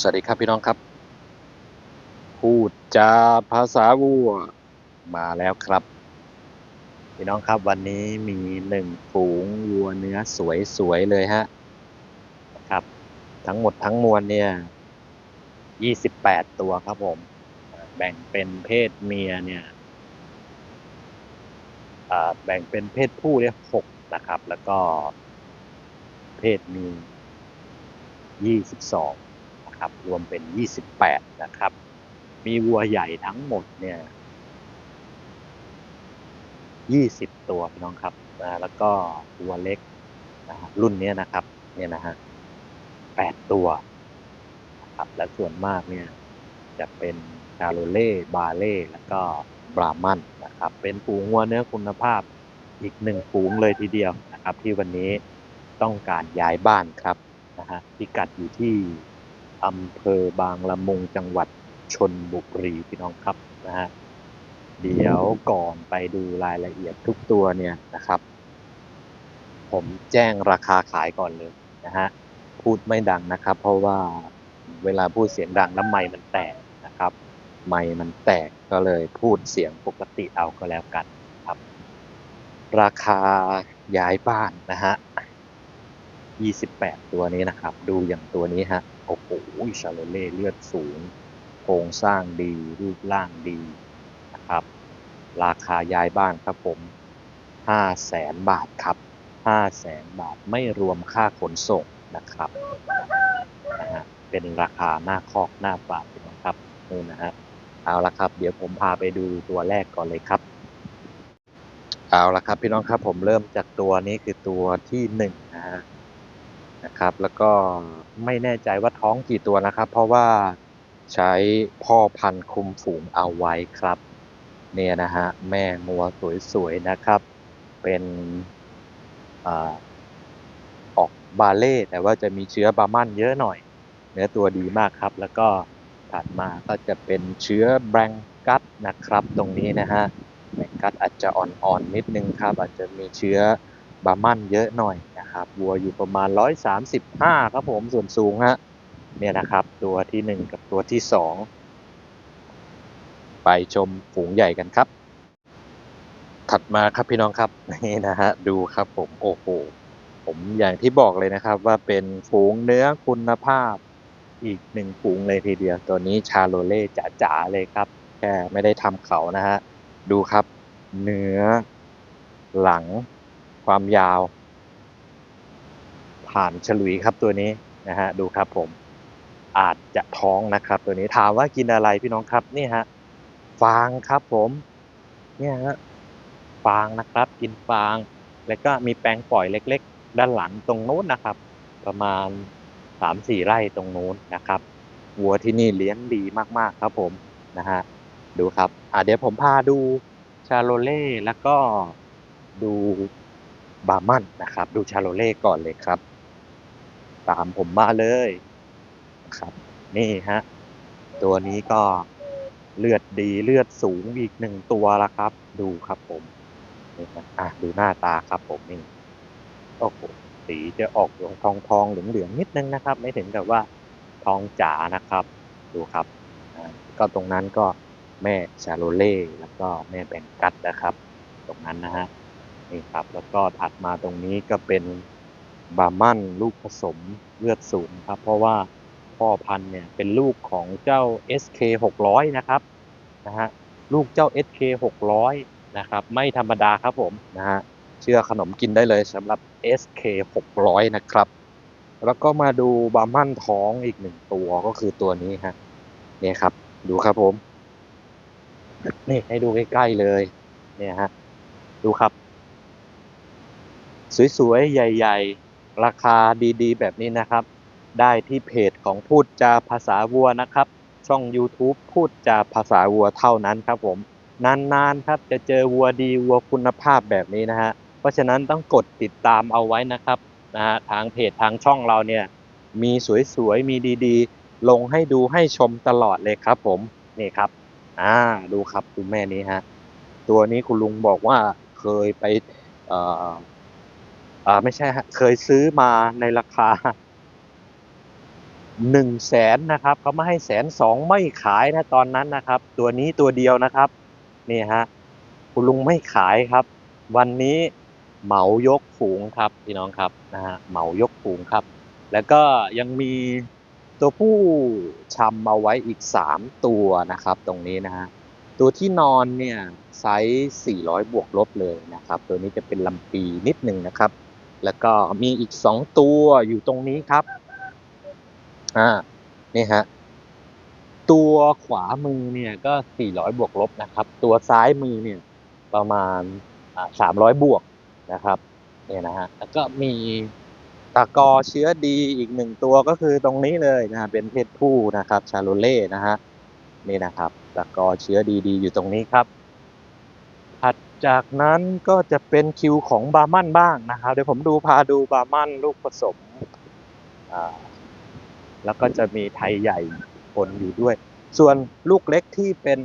สวัสดีครับพี่น้องครับ พูดจาภาษาวัวมาแล้วครับ พี่น้องครับวันนี้มีหนึ่งฝูงวัวเนื้อสวยๆเลยฮะครับ ทั้งหมดทั้งมวลเนี่ยยี่สิบแปดตัวครับผม แบ่งเป็นเพศเมียเนี่ยแบ่งเป็นเพศผู้เนี่ยหกนะครับ แล้วก็เพศเมียยี่สิบสอง นะครับรวมเป็นยี่สิบแปดนะครับ มีวัวใหญ่ทั้งหมดเนี่ยยี่สิบตัวพี่น้องครับนะแล้วก็วัวเล็กนะรุ่นเนี้ยนะครับ เนี่ยนะฮะแปดตัวนะครับ และส่วนมากเนี่ยจะเป็นชาโลเล่บาเล่แล้วก็บรามันนะครับ เป็นฝูงวัวเนื้อคุณภาพอีกหนึ่งฝูงเลยทีเดียวนะครับ ที่วันนี้ต้องการย้ายบ้านครับนะฮะพิกัดอยู่ที่ อำเภอบางละมุงจังหวัดชนบุรีพี่น้องครับนะฮะเดี๋ยวก่อนไปดูรายละเอียดทุกตัวเนี่ยนะครับ ผมแจ้งราคาขายก่อนเลยนะฮะพูดไม่ดังนะครับ เพราะว่าเวลาพูดเสียงดังแล้วไมค์มันแตกนะครับ ไมค์มันแตกก็เลยพูดเสียงปกติเอาก็แล้วกันครับ ราคาย้ายบ้านนะฮะ 28 ตัวนี้นะครับ ดูอย่างตัวนี้ฮะ โอ้โหชาโลเล่เลือดสูง โครงสร้างดี รูปร่างดีนะครับ ราคาย้ายบ้านครับผม5แสนบาทครับ5แสนบาทไม่รวมค่าขนส่งนะครับนะฮะเป็นราคาหน้าคอกหน้าฟาร์มนะครับนี่นะฮะเอาละครับ เดี๋ยวผมพาไปดูตัวแรกก่อนเลยครับ เอาละครับพี่น้องครับผมเริ่มจากตัวนี้คือตัวที่หนึ่งนะฮะ นะครับ แล้วก็ไม่แน่ใจว่าท้องกี่ตัวนะครับ เพราะว่าใช้พ่อพันธุ์คุมฝูงเอาไว้ครับ เนี่ยนะฮะแม่งัวสวยๆนะครับ เป็นอออกบาเล่แต่ว่าจะมีเชื้อบามันเยอะหน่อย เนื้อตัวดีมากครับ แล้วก็ถัดมาก็จะเป็นเชื้อแบงกัสนะครับ ตรงนี้นะฮะแบงกัสอาจจะอ่อนๆนิดนึงครับ อาจจะมีเชื้อ บามันเยอะหน่อยนะครับวัวอยู่ประมาณ 135 ครับผมส่วนสูงฮะเนี่ยนะครับ ตัวที่หนึ่งกับตัวที่สองไปชมฝูงใหญ่กันครับ ถัดมาครับพี่น้องครับนี่นะฮะดูครับผมโอ้โหผมอย่างที่บอกเลยนะครับว่าเป็นฝูงเนื้อคุณภาพอีกหนึ่งฝูงเลยทีเดียว ตัวนี้ชาโลเล่จ๋าๆเลยครับ แค่ไม่ได้ทำเขานะฮะดูครับ เนื้อหลัง ความยาว ผ่านฉลุยครับตัวนี้นะฮะดูครับผมอาจจะท้องนะครับ ตัวนี้ถามว่ากินอะไรพี่น้องครับนี่ฮะฟางครับผม เนี่ยฮะฟางนะครับ กินฟาง แล้วก็มีแปลงปล่อยเล็ก ๆ ด้านหลังตรงโน้นนะครับ ประมาณสามสี่ไร่ตรงนู้นนะครับวัวที่นี่เลี้ยงดีมากๆครับผมนะฮะดูครับอ่าเดี๋ยวผมพาดูชาโลเล่แล้วก็ดู บาร์มันนะครับ ดูชาโลเล่ก่อนเลยครับ ตามผมมาเลยนะครับ นี่ฮะ ตัวนี้ก็เลือดดีเลือดสูงอีกหนึ่งตัวละครับ ดูครับผมนี่นะอะดูหน้าตาครับผมนี่โอ้โหสีจะออกหลืองทองทองเหลืองเหลืองนิดนึงนะครับ ไม่ถึงกับว่าทองจ๋านะครับ ดูครับก็ตรงนั้นก็แม่ชาโลเล่แล้วก็แม่แบงกัดนะครับ ตรงนั้นนะฮะ นี่ครับ แล้วก็ถัดมาตรงนี้ก็เป็นบามันลูกผสมเลือดสูงครับ เพราะว่าพ่อพันธุ์เนี่ยเป็นลูกของเจ้า SK 600นะครับนะฮะลูกเจ้า SK 600นะครับ ไม่ธรรมดาครับผมนะฮะเชื่อขนมกินได้เลยสำหรับ SK 600นะครับ แล้วก็มาดูบามันท้องอีกหนึ่งตัวก็คือตัวนี้ฮะเนี่ยครับ ดูครับผมนี่ให้ดูใกล้ๆเลย เนี่ยฮะ ดูครับ สวยๆ ใหญ่ๆ ราคาดีๆ แบบนี้นะครับ ได้ที่เพจของพูดจาภาษาวัวนะครับ ช่อง YouTube พูดจาภาษาวัวเท่านั้นครับผม นานๆครับจะเจอวัวดีวัวคุณภาพแบบนี้นะฮะ เพราะฉะนั้นต้องกดติดตามเอาไว้นะครับนะฮะทางเพจทางช่องเราเนี่ยมีสวยๆ มีดีๆ ลงให้ดูให้ชมตลอดเลยครับ ผมนี่ครับอ่าดูครับดูแม่นี้ฮะตัวนี้คุณลุงบอกว่าเคยไปเอ่อ อ่าไม่ใช่ฮะเคยซื้อมาในราคาหนึ่งแสนนะครับเขามาให้แสนสองไม่ขายนะตอนนั้นนะครับ ตัวนี้ตัวเดียวนะครับนี่ฮะคุณลุงไม่ขายครับ วันนี้เหมายกฝูงครับพี่น้องครับนะฮะเหมายกฝูงครับ แล้วก็ยังมีตัวผู้ชำเอาไว้อีก3ตัวนะครับ ตรงนี้นะฮะตัวที่นอนเนี่ยไซส์400 บวกลบเลยนะครับ ตัวนี้จะเป็นลำปีนิดหนึ่งนะครับ แล้วก็มีอีก2ตัวอยู่ตรงนี้ครับ อ่า นี่ฮะ ตัวขวามือเนี่ยก็400บวกลบนะครับ ตัวซ้ายมือเนี่ย ประมาณอ่า300บวกนะครับ เนี่ยนะฮะ แล้วก็มีตะกอเชื้อดีอีกหนึ่งตัวก็คือตรงนี้เลยนะฮะเป็นเพศผู้นะครับ ชาโลเล่นะฮะ นี่นะครับ ตะกอเชื้อดีๆอยู่ตรงนี้ครับ จากนั้นก็จะเป็นคิวของบาร์มันบ้างนะครับเดี๋ยวผมดูพาดูบาร์มันลูกผสม แล้วก็จะมีไทยใหญ่ปนอยู่ด้วย ส่วนลูกเล็กที่เป็น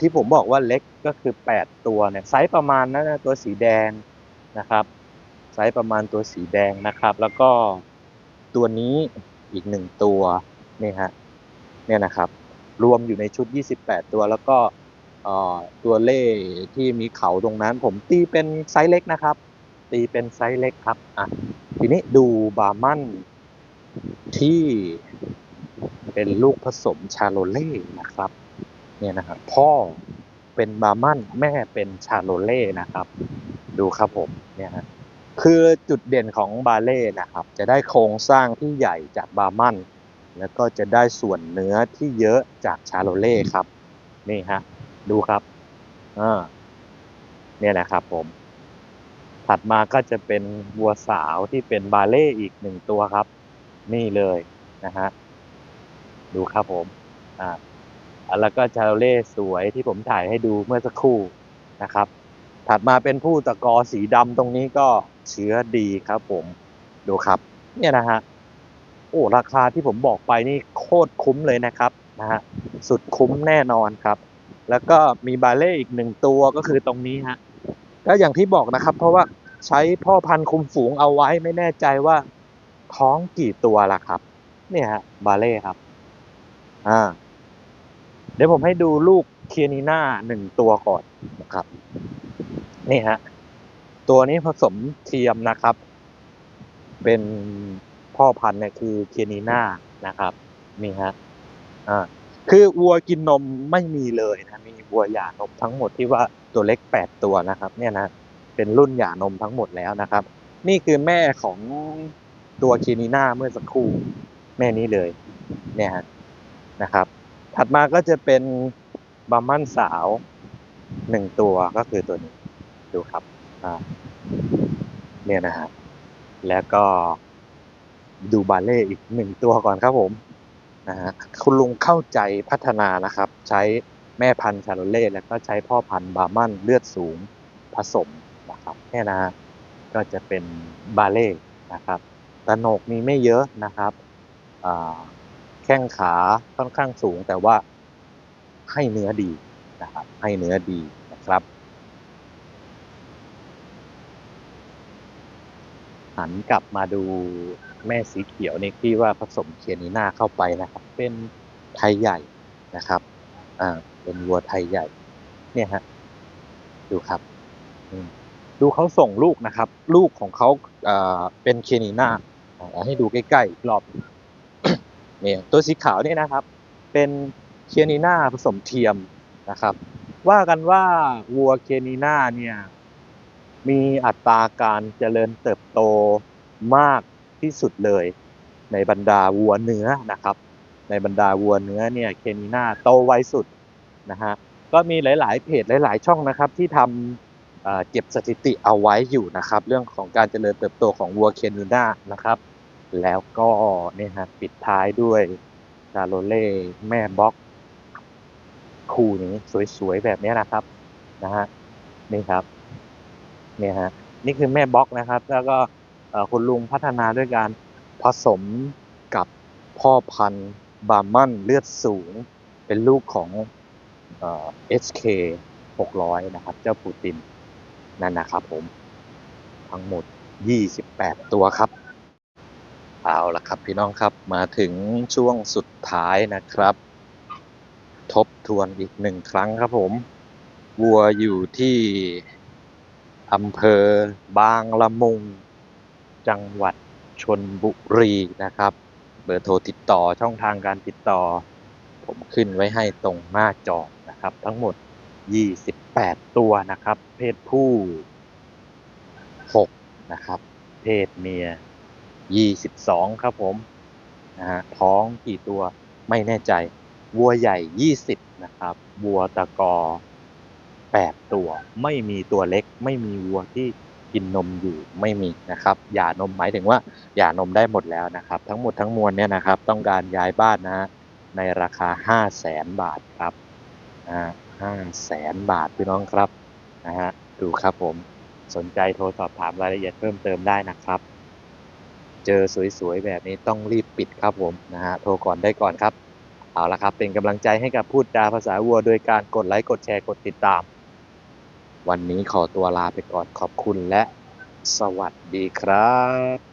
ที่ผมบอกว่าเล็กก็คือ 8 ตัวเนี่ยไซส์ประมาณนั้นนะตัวสีแดงนะครับไซส์ประมาณตัวสีแดงนะครับ แล้วก็ตัวนี้อีกหนึ่งตัวนี่ฮะเนี่ยนะครับ รวมอยู่ในชุด 28 ตัวแล้วก็ ตัวเล่ที่มีเขาตรงนั้น ผมตีเป็นไซส์เล็กนะครับ ตีเป็นไซส์เล็กครับอะทีนี้ดูบาร์มันที่เป็นลูกผสมชาโลเล่นะครับ เนี่ยนะครับพ่อเป็นบาร์มันแม่เป็นชาโลเล่นะครับ ดูครับผมเนี่ยฮะคือจุดเด่นของบาเล่นะครับ จะได้โครงสร้างที่ใหญ่จากบาร์มันแล้วก็จะได้ส่วนเนื้อที่เยอะจากชาโลเล่ครับ นี่ฮะ ดูครับอ่าเนี่ยนะครับผม ถัดมาก็จะเป็นวัวสาวที่เป็นบาเล่อีกหนึ่งตัวครับ นี่เลยนะฮะ ดูครับผม อ่าแล้วก็ชาเล่สวยที่ผมถ่ายให้ดูเมื่อสักครู่นะครับ ถัดมาเป็นผู้ตะกอสีดำตรงนี้ก็เชื้อดีครับผม ดูครับ เนี่ยนะฮะ โอ้ ราคาที่ผมบอกไปนี่โคตรคุ้มเลยนะครับนะฮะ สุดคุ้มแน่นอนครับ แล้วก็มีบาเล่อีกหนึ่งตัวก็คือตรงนี้ฮะก็อย่างที่บอกนะครับ เพราะว่าใช้พ่อพันธุ์คุมฝูงเอาไว้ไม่แน่ใจว่าท้องกี่ตัวล่ะครับ เนี่ยฮะบาเล่ครับ อ่า เดี๋ยวผมให้ดูลูกเคียนีน่าหนึ่งตัวก่อนนะครับ นี่ฮะตัวนี้ผสมเทียมนะครับ เป็นพ่อพันธุ์เนี่ยคือเคียนีน่านะครับ นี่ฮะ อ่า คือวัวกินนมไม่มีเลยนะมีวัวหย่านมทั้งหมดที่ว่าตัวเล็กแปดตัวนะครับ เนี่ยนะเป็นรุ่นหย่านมทั้งหมดแล้วนะครับ นี่คือแม่ของตัวเคีนีน่าเมื่อสักครู่แม่นี้เลย เนี่ยนะครับ ถัดมาก็จะเป็นบามันสาวหนึ่งตัวก็คือตัวนี้ดูครับเนี่ยนะฮะแล้วก็ดูบาเล่อีกหนึ่งตัวก่อนครับผม นะฮะคุณลุงเข้าใจพัฒนานะครับ ใช้แม่พันธุ์ชาโลเล่แล้วก็ใช้พ่อพันธุ์บาร์มันเลือดสูงผสมนะครับเนี่นะก็จะเป็นบาเล่นะครับตะโหนกมีไม่เยอะนะครับแข้งขาค่อนข้างสูงแต่ว่าให้เนื้อดีนะครับ ให้เนื้อดีนะครับ หันกลับมาดูแม่สีเขียวนี่ที่ว่าผสมเคียนีน่าเข้าไปนะครับ เป็นไทยใหญ่นะครับอ่าเป็นวัวไทยใหญ่ เนี่ยฮะดูครับดูเขาส่งลูกนะครับ ลูกของเขาอ่าเป็นเคียนีน่าอ่าให้ดูใกล้ๆอีกรอบเนี่ยตัวสีขาวเนี่ยนะครับ เป็นเคียนีน่าผสมเทียมนะครับ ว่ากันว่าวัวเคียนีน่าเนี่ย มีอัตราการเจริญเติบโตมากที่สุดเลย ในบรรดาวัวเนื้อนะครับ ในบรรดาวัวเนื้อเนี่ยเคนนีน่าโตไวสุดนะฮะก็มีหลาย ๆ เพจหลาย ๆ ช่องนะครับที่ทำเเก็บสถิติเอาไว้อยู่นะครับ เรื่องของการเจริญเติบโตของวัวเคนนีน่านะครับ แล้วก็เนี่ยฮะปิดท้ายด้วยชาโลเล่แม่บล็อกคู่นี้สวย ๆ แบบนี้นะครับนะฮะนี่ครับ เนี่ยฮะนี่คือแม่บล็อกนะครับ แล้วก็คุณลุงพัฒนาด้วยการผสมกับพ่อพันธุ์บาร์มันเลือดสูง เป็นลูกของเอ่อ SK 600นะครับ เจ้าปูตินนั่นนะครับผม ทั้งหมด 28 ตัวครับ เอาละครับพี่น้องครับมาถึงช่วงสุดท้ายนะครับ ทบทวนอีกหนึ่งครั้งครับผม วัวอยู่ที่ อำเภอบางละมุง จังหวัดชนบุรีนะครับ เบอร์โทรติดต่อช่องทางการติดต่อ ผมขึ้นไว้ให้ตรงหน้าจอนะครับ ทั้งหมด 28 ตัวนะครับ เพศผู้ 6 นะครับ เพศเมีย 22 ครับผมนะฮะท้องกี่ตัวไม่แน่ใจ วัวใหญ่ 20 นะครับ วัวตะกอ 8 ตัว ไม่มีตัวเล็ก ไม่มีวัวที่กินนมอยู่ไม่มีนะครับหย่านมหมายถึงว่าหย่านมได้หมดแล้วนะครับ ทั้งหมดทั้งมวลเนี่ยนะครับ ต้องการย้ายบ้านนะในราคา 5 0 0แสนบาทครับอ่าห้าแสนบาทพี่น้องครับนะฮะดูครับผมสนใจโทรสอบถามรายละเอียดเพิ่มเติมได้นะครับ เจอสวยๆแบบนี้ต้องรีบปิดครับผมนะฮะโทรก่อนได้ก่อนครับ เอาละครับ เป็นกำลังใจให้กับพูดจาภาษาวัว โดยการกดไลค์กดแชร์กดติดตาม วันนี้ขอตัวลาไปก่อนขอบคุณและสวัสดีครับ